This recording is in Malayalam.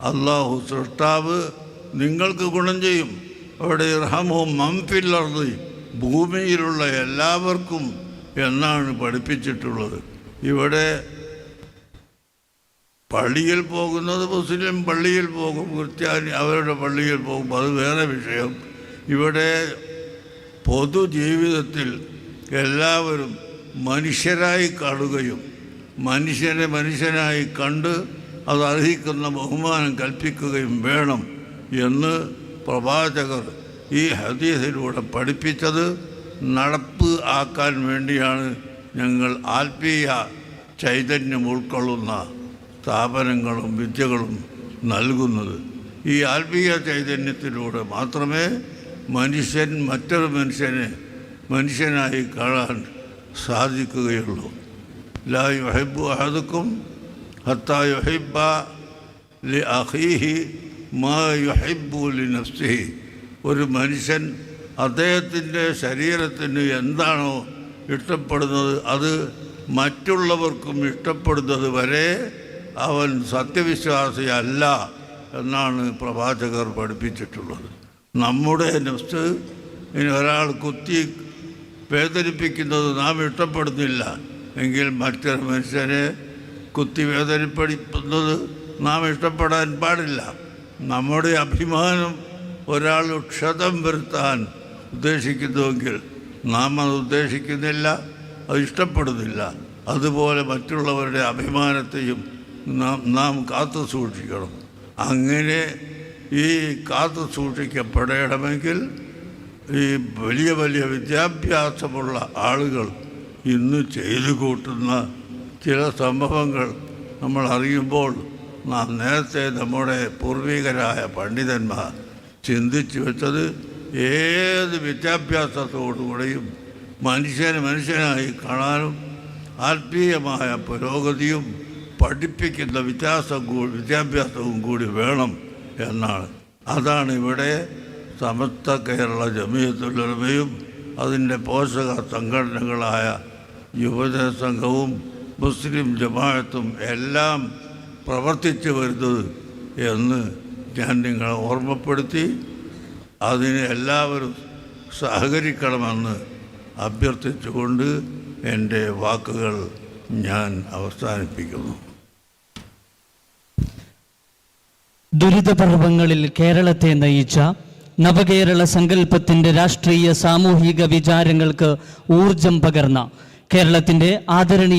അള്ളാഹു സൃഷ്ടാവ് നിങ്ങൾക്ക് ഗുണം ചെയ്യും. അവിടെ ഇർഹമോ മംപില്ലർന്ന് ഭൂമിയിലുള്ള എല്ലാവർക്കും എന്നാണ് പഠിപ്പിച്ചിട്ടുള്ളത്. ഇവിടെ പള്ളിയിൽ പോകുന്നത് മുസ്ലിം പള്ളിയിൽ പോകും ക്രിസ്ത്യാനി അവരുടെ പള്ളിയിൽ പോകും. അത് വേറെ വിഷയം. ഇവിടെ പൊതുജീവിതത്തിൽ എല്ലാവരും മനുഷ്യരായി കാണുകയും മനുഷ്യനെ മനുഷ്യനായി കണ്ട് അത് അർഹിക്കുന്ന ബഹുമാനം കൽപ്പിക്കുകയും വേണം എന്ന് പ്രവാചകർ ഈ ഹദീസിലൂടെ പഠിപ്പിച്ചത് നടപ്പ് ആക്കാൻ വേണ്ടിയാണ് ഞങ്ങൾ ആത്മീയ ചൈതന്യം ഉൾക്കൊള്ളുന്ന സ്ഥാപനങ്ങളും വിദ്യകളും നൽകുന്നത്. ഈ ആത്മീയ ചൈതന്യത്തിലൂടെ മാത്രമേ മനുഷ്യൻ മറ്റൊരു മനുഷ്യനെ മനുഷ്യനായി കാണാൻ സാധിക്കുകയുള്ളൂ. ലായ് യുഹൈബു അഹദുക്കും ഹത്താ يحب ലി അഹീഹി മാ لنفسه ഒരു മനുഷ്യൻ അദ്ദേഹത്തിന്റെ ശരീരത്തിന് എന്താണോ ഇഷ്ടപ്പെടുന്നത് അത് മറ്റുള്ളവർക്കും ഇഷ്ടപ്പെടുന്നത് വരെ അവൻ സത്യവിശ്വാസിയല്ല എന്നാണ് പ്രവാചകർ പഠിപ്പിച്ചിട്ടുള്ളത്. നമ്മുടെ നെഫ്സ് ഇനി ഒരാൾ കുത്തി വേദനിപ്പിക്കുന്നത് നാം ഇഷ്ടപ്പെടുന്നില്ല. എങ്കിൽ മറ്റൊരു മനുഷ്യനെ കുത്തി വേദനിപ്പിക്കുന്നത് നാം ഇഷ്ടപ്പെടാൻ പാടില്ല. നമ്മുടെ അഭിമാനം ഒരാൾ ക്ഷതം വരുത്താൻ ഉദ്ദേശിക്കുന്നുവെങ്കിൽ നാം അത് ഉദ്ദേശിക്കുന്നില്ല അത് ഇഷ്ടപ്പെടുന്നില്ല. അതുപോലെ മറ്റുള്ളവരുടെ അഭിമാനത്തെയും നാം നാം കാത്തു സൂക്ഷിക്കണം. അങ്ങനെ ഈ കാത്തു സൂക്ഷിക്കപ്പെടണമെങ്കിൽ ഈ വലിയ വലിയ വിദ്യാഭ്യാസമുള്ള ആളുകൾ ഇന്ന് ചെയ്തു കൂട്ടുന്ന ചില സംഭവങ്ങൾ നമ്മൾ അറിയുമ്പോൾ നാം നേരത്തെ നമ്മുടെ പൂർവികരായ പണ്ഡിതന്മാർ ചിന്തിച്ചു വെച്ചത് ഏത് വിദ്യാഭ്യാസത്തോടുകൂടെയും മനുഷ്യന് മനുഷ്യനായി കാണാനും ആത്മീയമായ പുരോഗതിയും പഠിപ്പിക്കുന്ന വിദ്യാസം കൂടി വിദ്യാഭ്യാസവും കൂടി വേണം എന്നാണ്. അതാണ് ഇവിടെ സമസ്ത കേരള ജമീയത്തുലമയും അതിന്റെ പോഷക സംഘടനകളായ യുവജന സംഘവും മുസ്ലിം ജമാഅത്തും എല്ലാം പ്രവർത്തിച്ചു വരുന്നത് എന്ന് ഞാൻ നിങ്ങളെ ഓർമ്മപ്പെടുത്തി അതിന് എല്ലാവരും സഹകരിക്കണമെന്ന് അഭ്യർത്ഥിച്ചുകൊണ്ട് എന്റെ വാക്കുകൾ ഞാൻ അവസാനിപ്പിക്കുന്നു. ദുരിതപർവങ്ങളിൽ കേരളത്തെ നയിച്ച നവകേരള സങ്കല്പത്തിന്റെ രാഷ്ട്രീയ സാമൂഹിക വിചാരങ്ങൾക്ക് ഊർജം പകർന്ന കേരളത്തിന്റെ ആദരണീയ